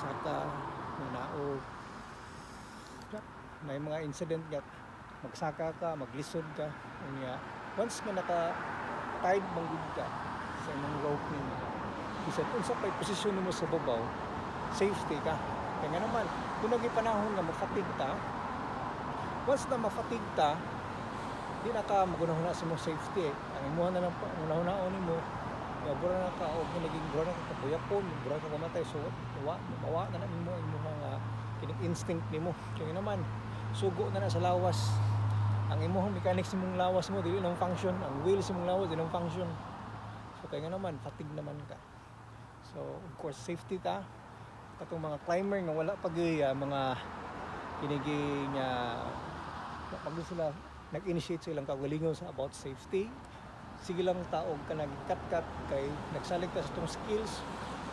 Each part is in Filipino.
magsaka, manaog. May mga incident nga magsaka ka, maglisod ka. Unya, once nga naka tied manggod ka sa imong rope nimo. Bisan unsa pay posisyon nimo sa babaw, safety ka. Kaya nga naman, kung naging panahon nga mafatig ta, once na mafatig ta, di na ka magunahon na sa imong safety eh. Ang imuha na lang pa, unahon-ahon ya bura na ka o naging bura na ka kabuyakon, bura ka mamatay so wa mawa na na ang imong mga kining instinct nimo. Kaya naman, sugo na na sa lawas. Ang imong mechanics imong lawas mo dili nang function, ang wheels imong lawas dili nang function. So kaya nga naman, fatigue naman ka. So of course, safety ta. Katong mga climber nga wala pag uh, mga kinigi nga pag sila nag-initiate silang kagalingon sa about safety sige lang taog ka nag-cut-cut kay nagsalig ka sa itong skills.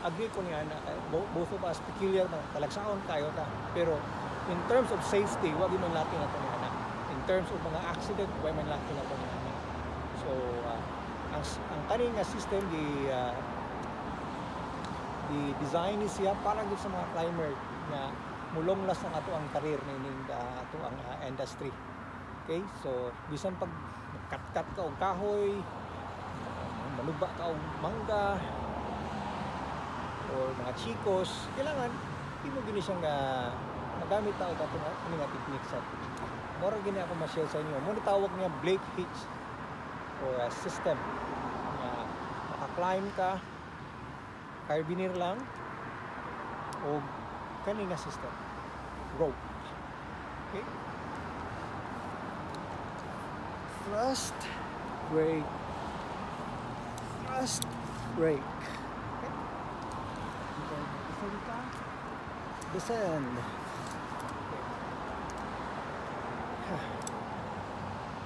Agree ko niya na bo- both of us peculiar na talagsaon kayo ta pero in terms of safety wag man natin nato ni anak. In terms of mga accident wag man natin nato ni anak. So uh, ang ang kaning nga system di uh, di design ni siya para gid sa mga climber na mulong las ang ato ang karir ni ning uh, ato ang uh, industry okay so bisan pag cut-cut ka og kahoy maluba ka og mangga or mga chikos kailangan di mo gini siyang uh, magamit ta og ato nga technique sa mora gini ako ma-share sa inyo. Mo ni tawag niya Blake hitch or uh, system. Nga maka-climb ka carabiner lang o kani nga system. Rope. Okay thrust brake thrust brake okay. Descend